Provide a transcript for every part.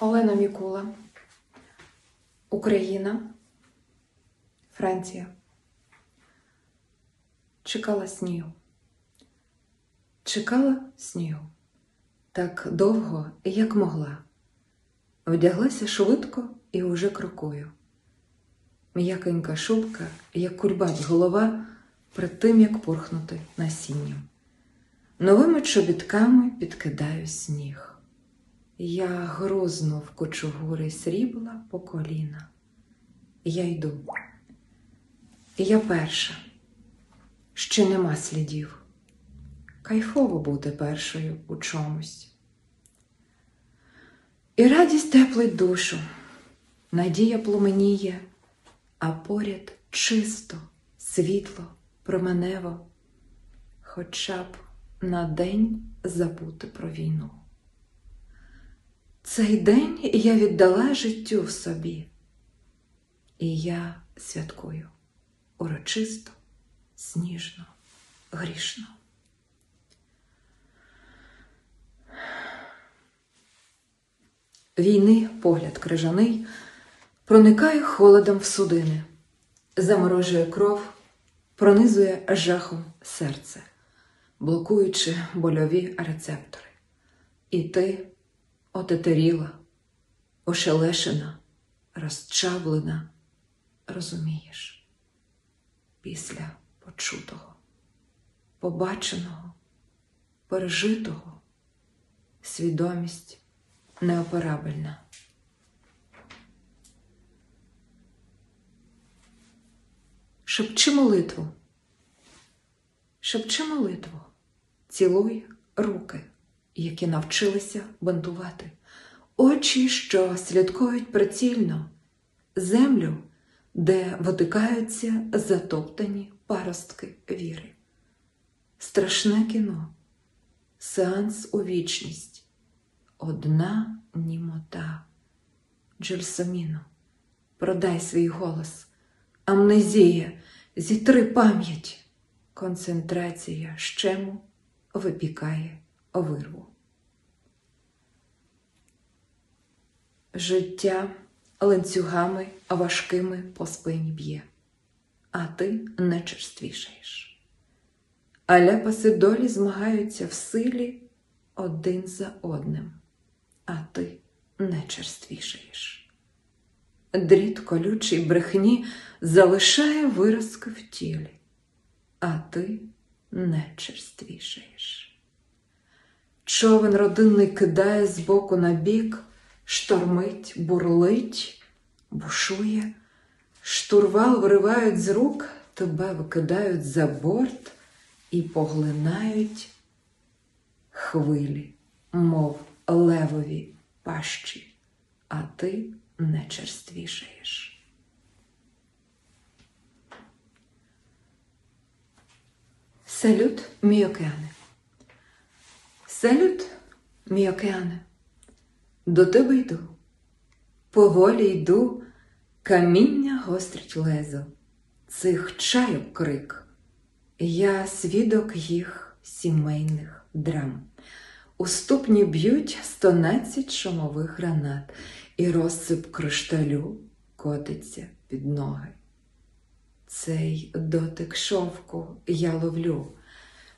Олена Мікула, Україна, Франція. Чекала снігу. Чекала снігу так довго, як могла. Вдяглася швидко і уже крокую. М'якенька шубка, як кульбач голова, перед тим, як порхнути насінням. Новими чобітками підкидаю сніг. Я грозно в кочугури срібла по коліна. Я йду. Я перша. Ще нема слідів. Кайфово бути першою у чомусь. І радість теплить душу, надія пломеніє, а поряд чисто, світло, променево, хоча б на день забути про війну. Цей день я віддала життю в собі, і я святкую урочисто, сніжно, грішно. Війни погляд крижаний проникає холодом в судини, заморожує кров, пронизує жахом серце, блокуючи больові рецептори. І ти отетеріла, ошелешена, розчавлена, розумієш, після почутого, побаченого, пережитого, свідомість неоперабельна. Шепчи молитву, шепчи молитву, цілуй руки, які навчилися бунтувати, очі, що слідкують прицільно, землю, де витикаються затоптані паростки віри. Страшне кіно, сеанс у вічність, одна німота. Джельсаміно, продай свій голос, амнезія, зітри пам'ять, концентрація щему випікає вирву. Життя ланцюгами важкими по спині б'є, а ти не черствішаєш. А ляпаси долі змагаються в силі один за одним, а ти не черствішаєш. Дріт колючий брехні залишає виразки в тілі, а ти не черствішаєш. Човен родинний кидає з боку на бік, штормить, бурлить, бушує, штурвал виривають з рук, тебе викидають за борт і поглинають хвилі, мов левові пащі, а ти не черствішаєш. Салют, мій океане. Салют, мій океане. До тебе йду. Поволі йду, каміння гострить лезо, цих чайок крик. Я свідок їх сімейних драм. У ступні б'ють стонадцять шумових гранат, і розсип кришталю котиться під ноги. Цей дотик шовку я ловлю,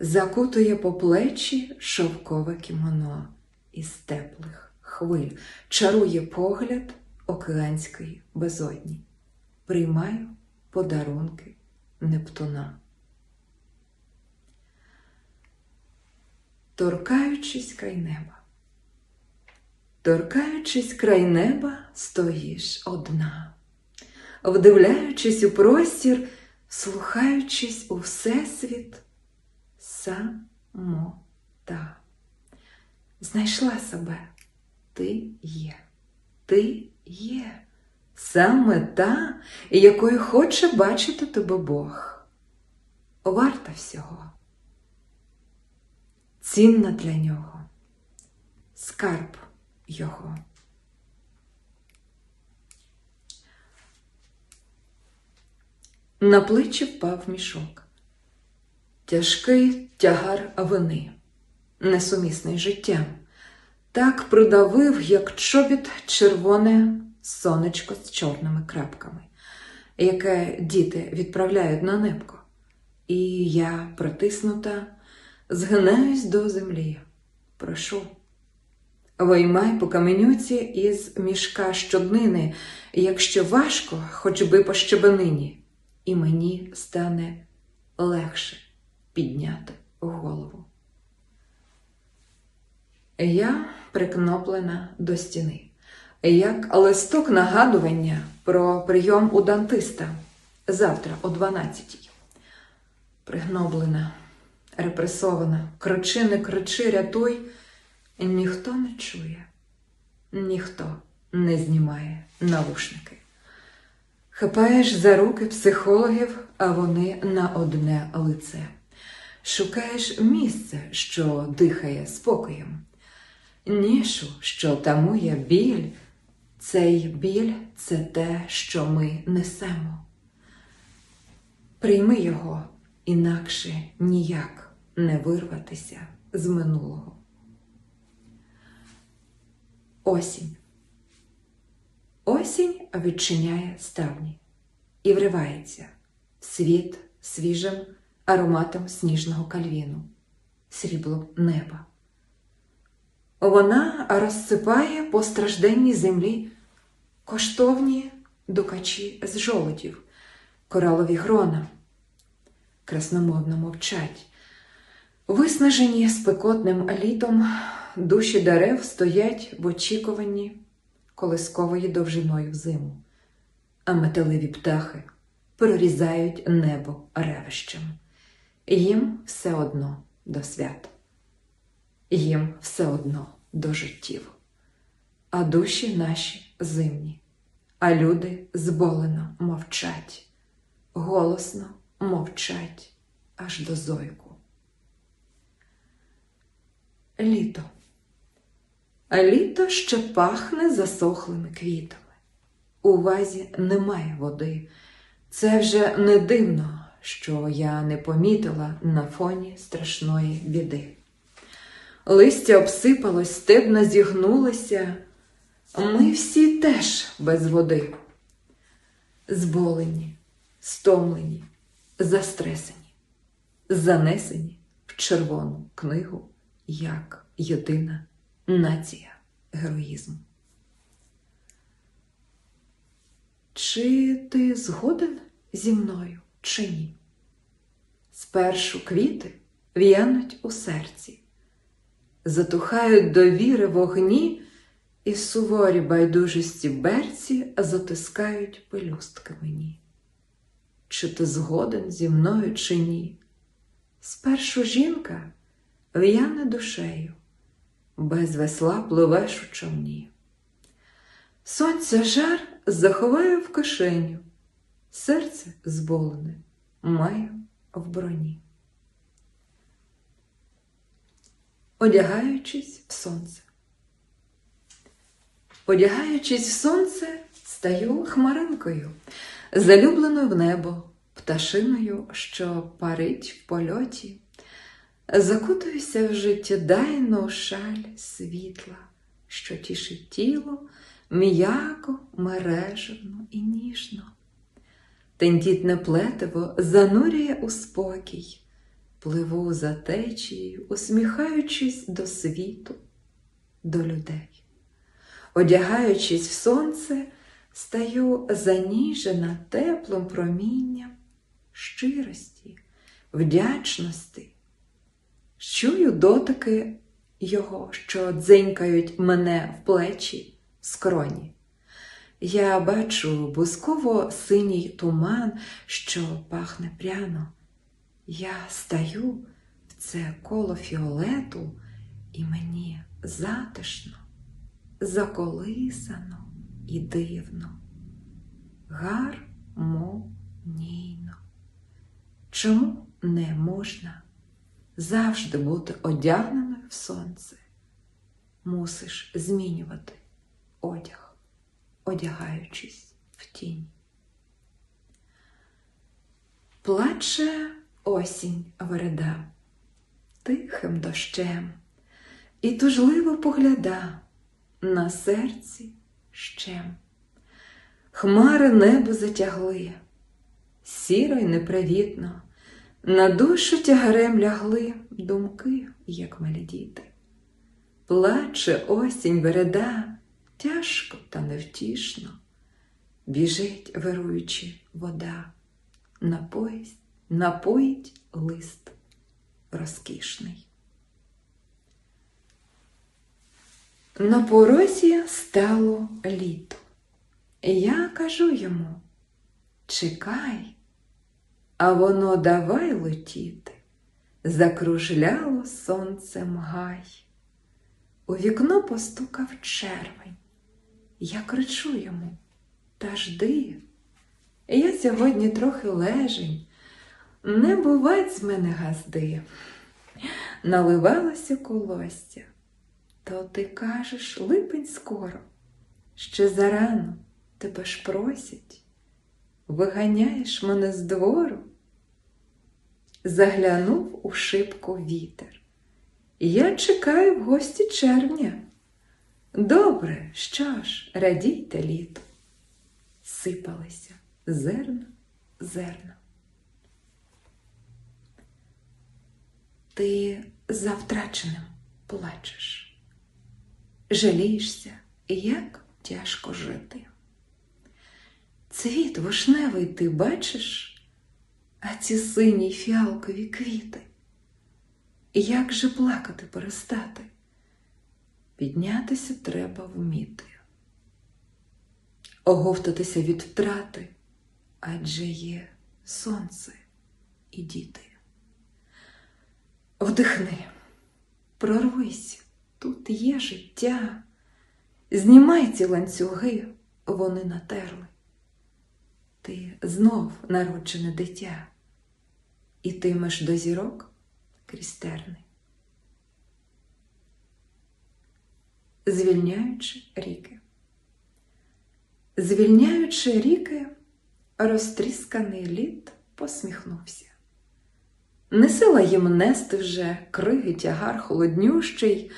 закутує по плечі шовкове кімоно із теплих хвиль, чарує погляд океанської безодні. Приймаю подарунки Нептуна. Торкаючись край неба. Торкаючись край неба, стоїш одна, вдивляючись у простір, слухаючись у всесвіт, самота. Знайшла себе, ти є, ти є, саме та, якою хоче бачити тебе Бог. Варта всього. Цінна для нього, скарб його. На плечі впав мішок, тяжкий тягар вини, несумісний з життям, так придавив, як чобіт червоне сонечко з чорними крапками, яке діти відправляють на небко. І я, протиснута, згинаюсь до землі. Прошу. Виймай по каменюці із мішка щоднини, якщо важко, хоч би по щебенині, і мені стане легше підняти голову. Я прикноплена до стіни, як листок нагадування про прийом у дантиста завтра о 12-й. Пригноблена, репресована, кричи, не кричи, рятуй. Ніхто не чує, ніхто не знімає навушники. Хапаєш за руки психологів, а вони на одне лице. Шукаєш місце, що дихає спокоєм, нішу, що тамує біль. Цей біль це те, що ми несемо. Прийми його, інакше ніяк не вирватися з минулого. Осінь. Осінь відчиняє ставні і вривається в світ свіжим ароматом сніжного кальвіну, сріблом неба. Вона розсипає по стражденній землі коштовні дукачі з жолодів, коралові грона, красномовно мовчать. Виснажені спекотним літом, душі дерев стоять в очікуванні колискової довжиною в зиму, а металеві птахи прорізають небо ревищем. Їм все одно до свят, їм все одно до життів, а душі наші зимні, а люди зболено мовчать, голосно мовчать аж до зойку. Літо. Літо ще пахне засохлими квітами. У вазі немає води. Це вже не дивно, що я не помітила на фоні страшної біди. Листя обсипалось, стебна зігнулися. Ми всі теж без води. Зболені, стомлені, застресені, занесені в червону книгу як єдина нація героїзму. Чи ти згоден зі мною, чи ні? Спершу квіти в'януть у серці, затухають довіри вогні, і суворі байдужості берці затискають пелюстки мені. Чи ти згоден зі мною, чи ні? Спершу жінка в'яне душею, без весла пливеш у човні. Сонця жар заховаю в кишеню, серце зболене маю в броні. Одягаючись в сонце. Одягаючись в сонце, стаю хмаринкою, залюбленою в небо, пташиною, що парить в польоті. Закутуюся в життєдайну шаль світла, що тішить тіло м'яко, мережевно і ніжно. Тендітне плетиво занурює у спокій, пливу за течією, усміхаючись до світу, до людей. Одягаючись в сонце, стаю заніжена теплим промінням щирості, вдячності. Чую дотики його, що дзенькають мене в плечі, скроні. Я бачу бузково синій туман, що пахне пряно. Я стаю в це коло фіолету, і мені затишно, заколисано і дивно, гармонійно. Чому не можна? завжди бути одягненою в сонце. Мусиш змінювати одяг, одягаючись в тінь. Плаче осінь вереда тихим дощем, і тужливо погляда на серці щем. Хмари небо затягли, сіро й непривітно, на душу тягарем лягли думки, як малі діти. Плаче осінь вереда, тяжко та невтішно, біжить, вируючи вода, напоїть, напоїть лист розкішний. На порозі стало літо. Я кажу йому чекай, а воно давай летіти, закружляло сонцем гай. У вікно постукав червень. Я кричу йому та жди. Я сьогодні трохи лежень, не бувать з мене газди. Наливалося колосся. То ти кажеш, липень скоро, ще зарано тебе ж просять, виганяєш мене з двору. Заглянув у шибку вітер. Я чекаю в гості червня. Добре, що ж, радійте літо. Сипалися зерна, зерна. Ти за втраченим плачеш жалієшся, як тяжко жити. Цвіт вишневий ти бачиш, а ці сині фіалкові квіти. Як же плакати перестати? Піднятися треба вміти, оговтатися від втрати, адже є сонце і діти. Вдихни, прорвись. Тут є життя. Знімай ці ланцюги, вони натерли. Ти знов народжене дитя, і тимеш до зірок крізь терни. Звільняючи ріки. Звільняючи ріки, розтрісканий лід посміхнувся. Не сила їм нести вже криги тягар холоднющий,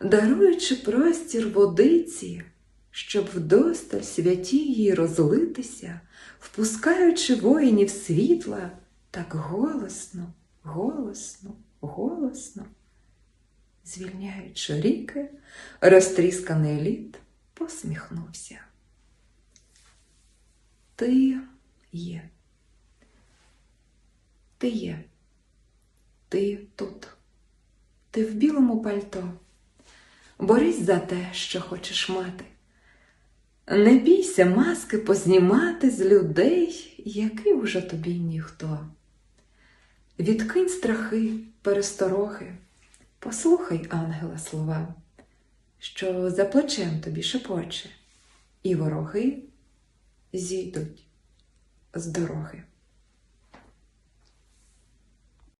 даруючи простір водиці, щоб вдосталь святі їй розлитися, впускаючи воїнів світла, так голосно, голосно, голосно, звільняючи ріки, розтрісканий лід посміхнувся. Ти є. Ти є. Ти тут, ти в білому пальто. Борись за те, що хочеш мати. Не бійся маски познімати з людей, який уже тобі ніхто. Відкинь страхи, пересторохи, послухай ангела слова, що за плечем тобі шепоче, і вороги зійдуть з дороги.